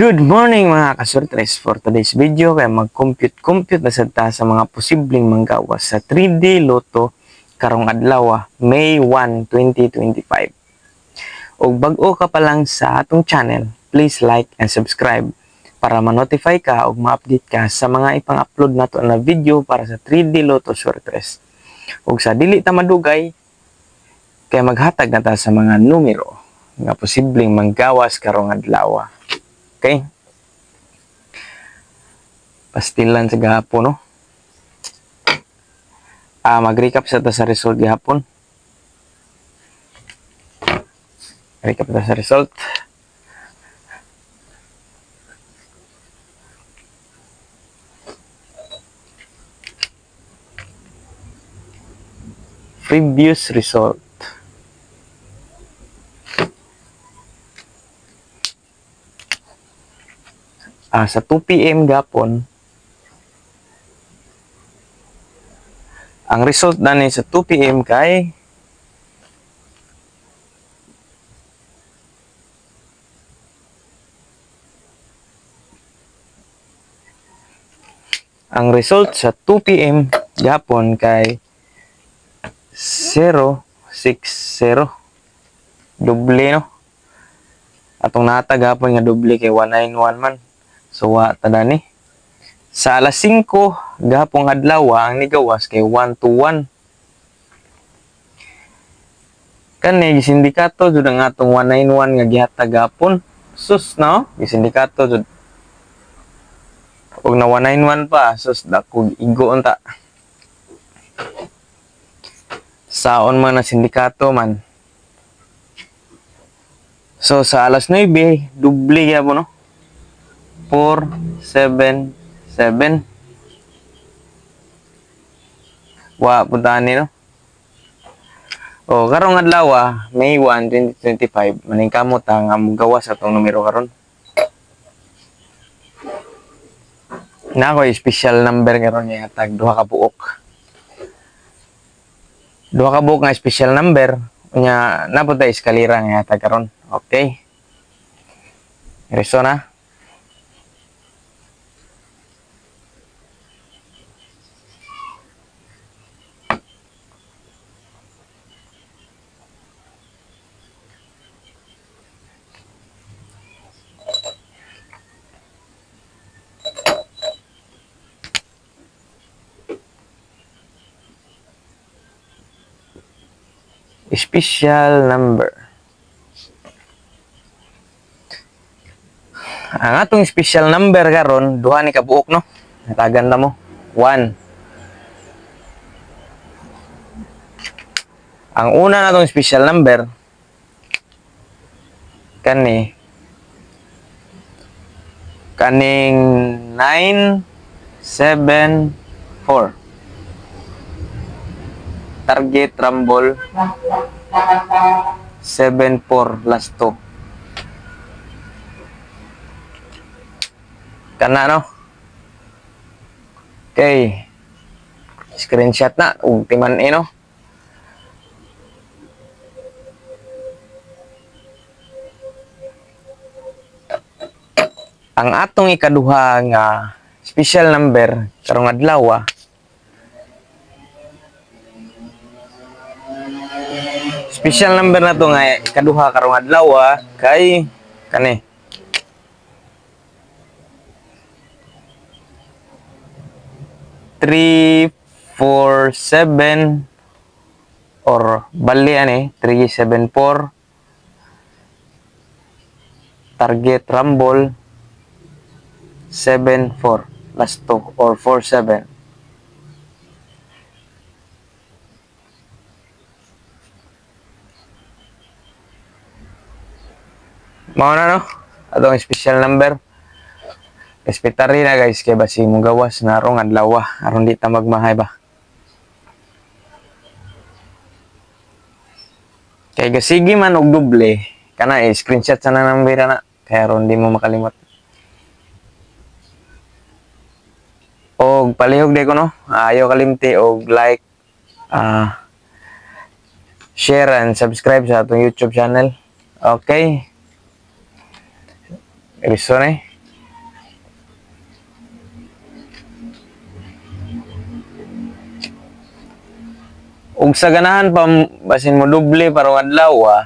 Good morning mga kasurtres! For today's video, kaya mag-compute-compute na sadta sa mga posibleng manggawas sa 3D Lotto karong adlaw, May 1, 2025. O bago ka pa lang sa atong channel, please like and subscribe para ma-notify ka o ma-update ka sa mga ipang-upload nato na video para sa 3D Lotto Surtres. O sa dili ta madugay, kaya maghatag na ta sa mga numero nga posibleng manggawas karong adlaw. Okay? Pastilan sa gahapon, no? Ah, mag-recap sa ta sa result gahapon. Recap ta sa result. Previous result. Ah, sa 2 p.m. gapon ang result na ni sa 2 p.m. kay ang result sa 2 p.m. gapon kay 060 doble no atong natag gapon nga doble kay 191 man So, wa tada ni. Sa alas 5, gahapong adlaw, ang nigawas kay 1 to 1. Kani, sindikato, jud ang atong 191 nga gihatag gapon. Sus, no? Sindikato, jud. Huwag na 191 pa, sus, dako igo unta. Saon man na sindikato man. So, sa alas 9, dubli gyapon no? 4, 7, 7. Wa puntahan ni no. O karong adlaw May 1, 2025, maning kamot ang gawas atong numero karon. Na ako special number karon niya tag duha ka buok. Duha ka buok nga special number nya napunta eskalera nga tag karon. Okay. Reso na. Special number. Ang atong special number karon duha ni kabuok no. Natagan na mo. 1. Ang una natong special number kani kaning 9 7 4 target rumble 7-4 last 2 kana no? Okay. Screenshot na ultiman eh no? Ang atong ikaduha nga special number karong adlaw Special number na to nga ikaduha karong adlaw kay kani. Three, four, seven, or bali ani, three, seven, four. Target rumble, seven, four. Last two, or four, seven. Mao na no. Atong special number. Respetar na guys kay basi mo gawas na arong adlaw aron di ta magmahay ba. Kay gasigi man og doble kana eh, screenshot sa na number na kaya aron di mo makalimot. Og palihog de ko no. Ayaw kalimti og like ah share and subscribe sa atong YouTube channel. Okay. Arizona. Ug sa ganahan pa basin mo doble para adlaw ah.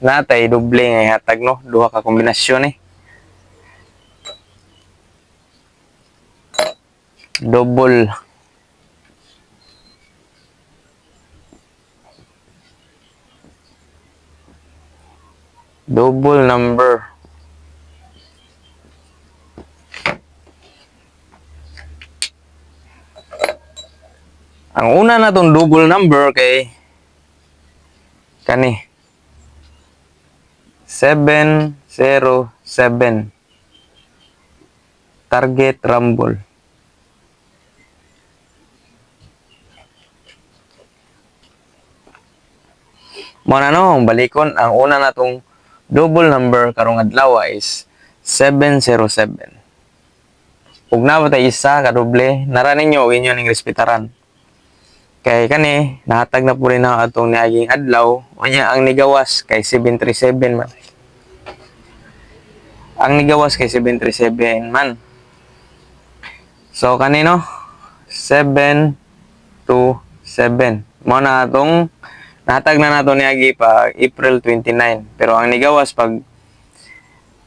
Natay doble nga hatag no, duha ka kombinasyon eh. Double double number ang una na tong double number kay kani. 707 target rumble. Mo na no balikon. Ang una na tong double number karong adlaw is 707 ug na ba tay isa ka doble nara ninyo inyo ning respetaran kay kani nahatag na po rin na atong niaging adlaw. Unya ang nigawas kay 737 man. Ang nigawas kay 737 man. So kanino 7 to 7 mo na atong nahatag na nato niagi pa April 29 pero ang nigawas pag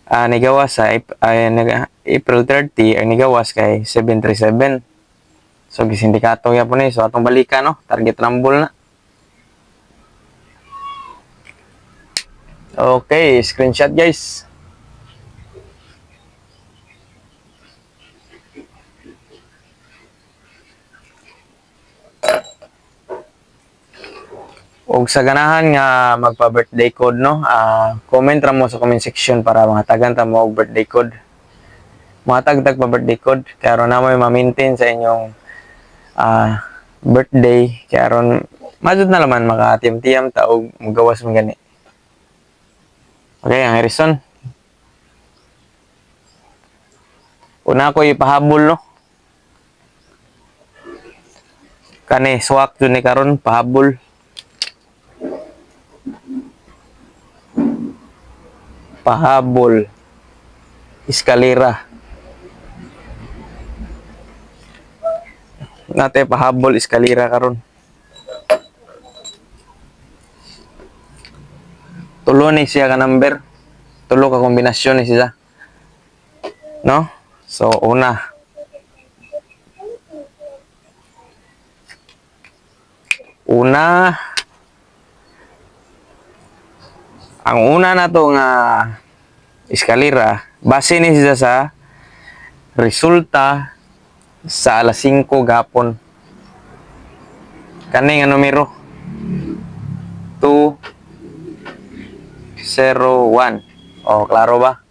ah nigawas sa nag- April 30 ang nigawas kay 737 So gisindikato ya po ni so atong balikan no target rumble na. Okay, screenshot guys. Og sa ganahan nga magpa-birthday code no, ah comment ra mo sa comment section para mangatagan ta mo og birthday code. Matagtag pa birthday code ron na mo ma-maintain sa inyong ah birthday kaya ron majud na naman makatiyam-tiyam ta og magawas mo gani. Okay, ang Harrison. Una ko ipahabol no. Kani swak jud ni karon pahabol. Pahabol. Eskalera. Nate pahabol eskalera karon. Tulo ni siya ka number. Tulo ka kombinasyon ni siya. No? So una. Una ang una na to nga eskalera base ni siya sa resulta sa alas 5 gapon. Kani nga numero 2 0 1. Oh, klaro ba?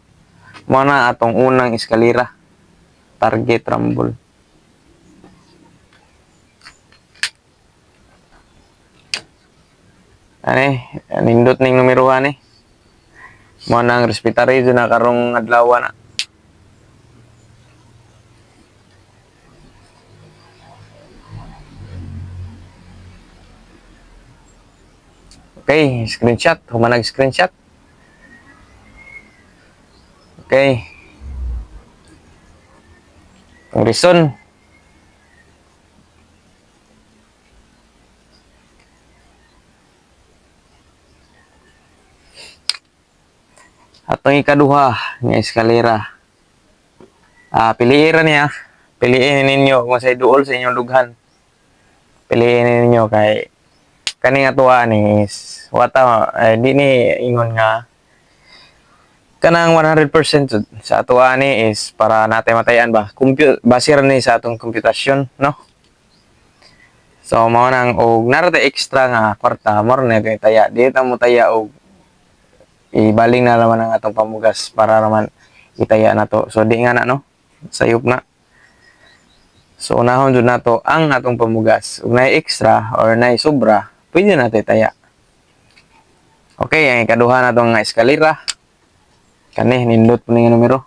Mo na atong unang eskalera. Target rumble. Ani, nindot ning numero ani. Mo na ang respetary na karong adlaw na. Okay, screenshot. Humanag screenshot. Okay. Ang reason. Atong ikaduha nga eskalera. Ah, piliin niya. Piliin ninyo kung sa duol sa inyong dughan. Piliin ninyo kay kani nga tuwa ni is wata eh, di ni ingon nga kanang 100% jud sa atuwa ni is para natay matayan ba? Compute base ra ni sa atong computation no? So mao nang og narate extra nga kwarta mo na ito taya. Di ta mo taya og ibaling na naman ang atong pamugas para naman itaya na to. So di nga na no? Sayop na. So unahon jud nato ang atong pamugas. Ug nay extra or nay sobra pwede na taya Okay, ang ikaduha na itong eskalera. Kani, nindot po yung numero.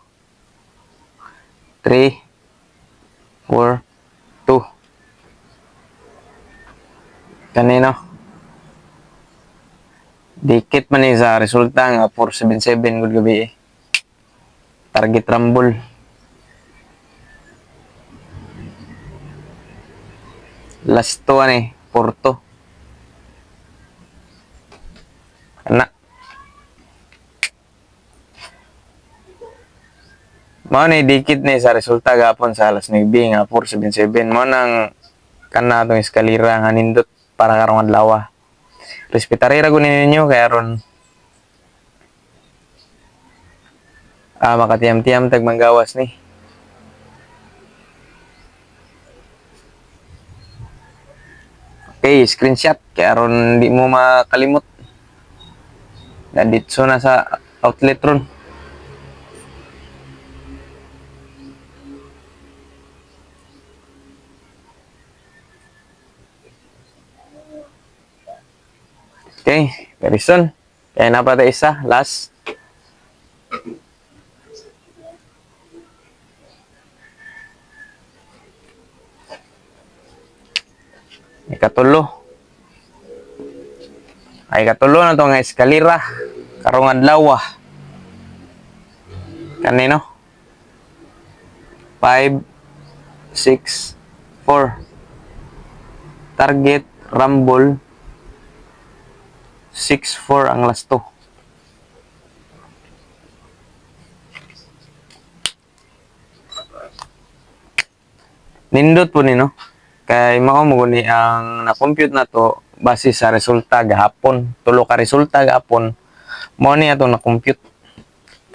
3, 4, 2. Kani, no? Dikit man ni sa resulta nga 477 good gabi eh. Target rumble. Last to ani, Porto. Ana. Mao ni dikit ni sa resulta gapon sa alas 9 nga 477 mo nang kana tong eskalera nga nindot para karong adlaw. Respetari ra gud ninyo kay aron ah makatiyam-tiyam tag manggawas ni. Okay, screenshot kay aron di mo makalimot. Nandito na sa outlet ron. Okay, very soon. Kaya na pa isa, last. Ikatulo. Ay katulo na to nga eskalera. Karong adlaw. Kanino? 5 6 4 Target Rumble 6-4 ang last to. Nindot po ni no. Kay mao mo ni ang na-compute na to base sa resulta gahapon. Tulo ka resulta gahapon. Mao ni atong na-compute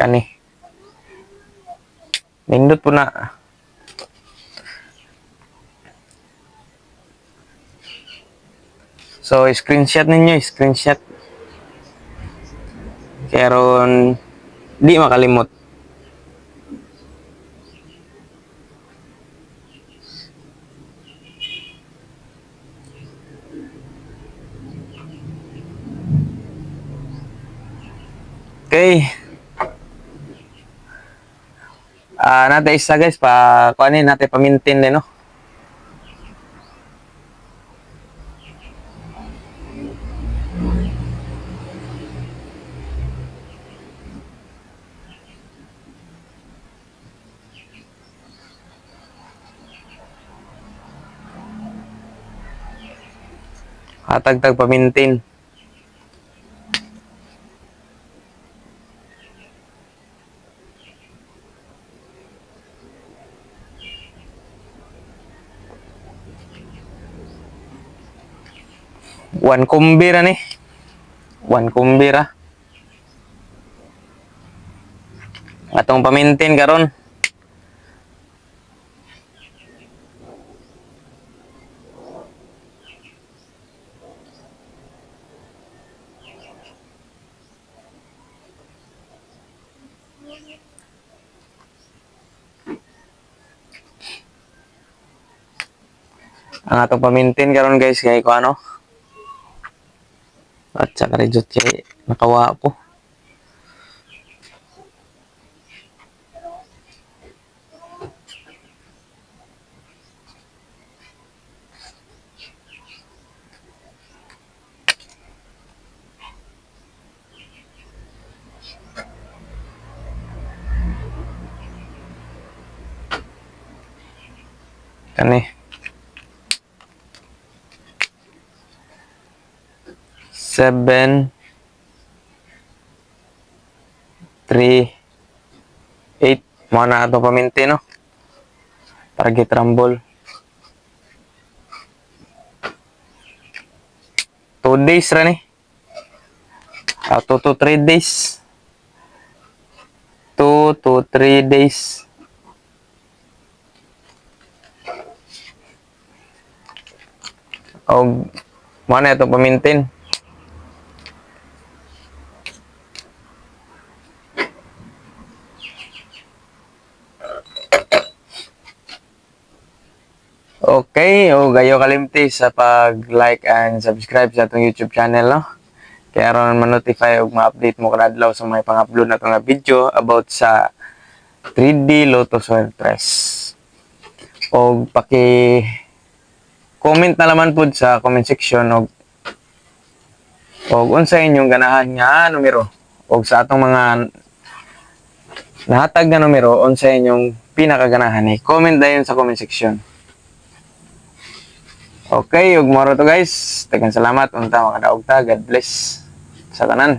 kani. Nindot po na. So, screenshot ninyo, screenshot. Kaya ron, di makalimot. Okay. Ah, nata isa guys pa kuanin natin pamintin din no. Hatag-tag pamintin. One kumbira ni. One kumbira. Atong pamintin karon. Ang atong pamintin karon guys kay ko ano. At saka rejot kay nakawa po. Kani. Seven, three, eight. Mga na ito paminti, no? Target rumble. Two days ni. Ah, two to three days. Two to three days. Og, mga na ito pamintin. Okay, o gayo kalimti sa pag-like and subscribe sa atong YouTube channel, no? Kaya ron ma-notify og ma-update mo kadadlaw sa mga pang-upload na nga video about sa 3D Lotus Web Press. O paki comment na naman po sa comment section og og unsa inyong ganahan nga numero og sa atong mga nahatag na numero unsa inyong pinakaganahan ni comment dayon sa comment section. Okay, ug moro to guys. Tagang salamat unta mga daog ta. God bless sa tanan.